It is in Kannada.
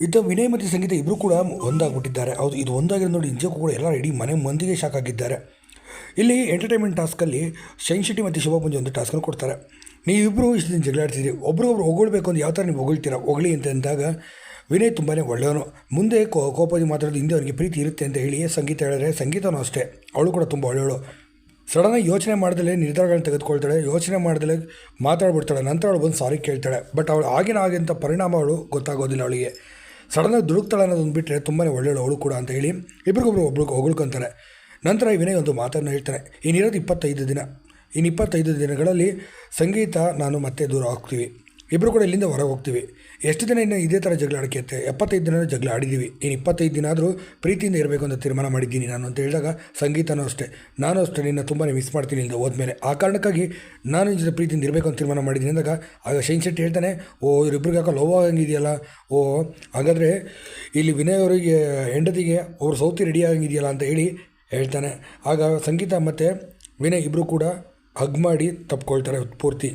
ಇದ್ದ ವಿನಯ್ ಮತ್ತು ಸಂಗೀತ ಇಬ್ಬರು ಕೂಡ ಒಂದಾಗ್ಬಿಟ್ಟಿದ್ದಾರೆ. ಹೌದು, ಇದು ಒಂದಾಗಿರೋದು ನೋಡಿ, ನಿಜಕ್ಕೂ ಕೂಡ ಎಲ್ಲ ಇಡೀ ಮನೆ ಮಂದಿಗೆ ಶಾಕ್ ಆಗಿದ್ದಾರೆ. ಇಲ್ಲಿ ಎಂಟರ್ಟೈನ್ಮೆಂಟ್ ಟಾಸ್ಕಲ್ಲಿ ಶೈನ್ ಶೆಟ್ಟಿ ಮತ್ತು ಶಿವಪುಂಜಿ ಒಂದು ಟಾಸ್ಕನ್ನು ಕೊಡ್ತಾರೆ. ನೀವಿಬ್ಬರು ಇಷ್ಟು ದಿನ ಜಗಳಾಡ್ತಿದ್ದೀರಿ ಒಬ್ರಿಗೊಬ್ರು ಹೊಗಳ್ಬೇಕು ಅಂತ ಯಾವ ಥರ ನೀವು ಹೊಗಳ್ತೀರ? ಹೊಗಳಿ ಅಂತ ಅಂದಾಗ ವಿನಯ್ ತುಂಬಾ ಒಳ್ಳೆಯವನು. ಮುಂದೆ ಕೋ ಕೋಪದಿ ಮಾತಾಡೋದು ಹಿಂದೆ ಅವನಿಗೆ ಪ್ರೀತಿ ಇರುತ್ತೆ ಅಂತ ಹೇಳಿ ಸಂಗೀತ ಹೇಳಿದ್ರೆ ಸಂಗೀತನೂ ಅಷ್ಟೇ. ಅವಳು ಕೂಡ ತುಂಬ ಒಳ್ಳೆಯವಳು. ಸಡನ್ನಾಗಿ ಯೋಚನೆ ಮಾಡ್ದಲೇ ನಿರ್ಧಾರಗಳನ್ನ ತೆಗೆದುಕೊಳ್ತಾಳೆ. ಯೋಚನೆ ಮಾಡ್ದಲೇ ಮಾತಾಡ್ಬಿಡ್ತಾಳೆ. ನಂತರ ಅವಳು ಬಂದು ಸಾರಿ ಕೇಳ್ತಾಳೆ. ಬಟ್ ಅವಳು ಆಗಿನ ಆಗಿಂಥ ಪರಿಣಾಮ ಅವಳು ಗೊತ್ತಾಗೋದಿಲ್ಲ ಅವಳಿಗೆ. ಸಡನ್ನಾಗಿ ದುಡುಕ್ತಾಳೆ ಅನ್ನೋದನ್ನು ಬಿಟ್ಟರೆ ತುಂಬಾ ಒಳ್ಳೆಯ ಅವಳು ಕೂಡ ಅಂತ ಹೇಳಿ ಇಬ್ರಿಗೊಬ್ರು ಒಬ್ರಿಗೆ ಹೊಗಳ್ಕೊತಾರೆ ನಂತರ ವಿನಯ್ ಒಂದು ಮಾತನ್ನು ಹೇಳ್ತಾರೆ ಇನ್ನಿರೋದು ಇಪ್ಪತ್ತೈದು ದಿನ ಇನ್ನು ಇಪ್ಪತ್ತೈದು ದಿನಗಳಲ್ಲಿ ಸಂಗೀತ ನಾನು ಮತ್ತೆ ದೂರ ಹೋಗ್ತೀವಿ ಇಬ್ಬರು ಕೂಡ ಇಲ್ಲಿಂದ ಹೊರಗೆ ಹೋಗ್ತೀವಿ. ಎಷ್ಟು ದಿನ ಇನ್ನು ಇದೇ ಥರ ಜಗಳ ಆಡಕ್ಕೆ ಎಪ್ಪತ್ತೈದು ದಿನ ಜಗಳ ಆಡಿದ್ದೀವಿ ಇನ್ನು ಇಪ್ಪತ್ತೈದು ದಿನ ಆದರೂ ಪ್ರೀತಿಯಿಂದ ಇರಬೇಕು ಅಂತ ತೀರ್ಮಾನ ಮಾಡಿದ್ದೀನಿ ನಾನು ಅಂತ ಹೇಳಿದಾಗ ಸಂಗೀತನೂ ಅಷ್ಟೇ. ನಾನು ಅಷ್ಟೇ, ನಿನ್ನ ತುಂಬಾ ಮಿಸ್ ಮಾಡ್ತೀನಿ ಇಲ್ಲಿಂದ ಹೋದ್ಮೇಲೆ. ಆ ಕಾರಣಕ್ಕಾಗಿ ನಾನು ಜೊತೆ ಪ್ರೀತಿಯಿಂದ ಇರಬೇಕು ಅಂತ ತೀರ್ಮಾನ ಮಾಡಿದ್ದೀನಿ ಅಂದಾಗ ಆಗ ಶೈನ್ ಶೆಟ್ಟಿ ಹೇಳ್ತಾನೆ, ಓ, ಇವರಿಬ್ರಿಗೆ ಯಾಕೋ ಲವ್ ಆಗಂಗಿದೆಯಲ್ಲ? ಓ, ಹಾಗಾದರೆ ಇಲ್ಲಿ ವಿನಯ್ ಅವರಿಗೆ, ಹೆಂಡತಿಗೆ ಅವ್ರು ಸೌತಿ ರೆಡಿ ಆಗಂಗಿದೆಯಲ್ಲ ಅಂತ ಹೇಳಿ ಹೇಳ್ತಾನೆ. ಆಗ ಸಂಗೀತ ಮತ್ತು ವಿನಯ್ ಇಬ್ಬರು ಕೂಡ ಹಗ್ ಮಾಡಿ ತಪ್ಕೊಳ್ತಾರೆ ಪೂರ್ತಿ.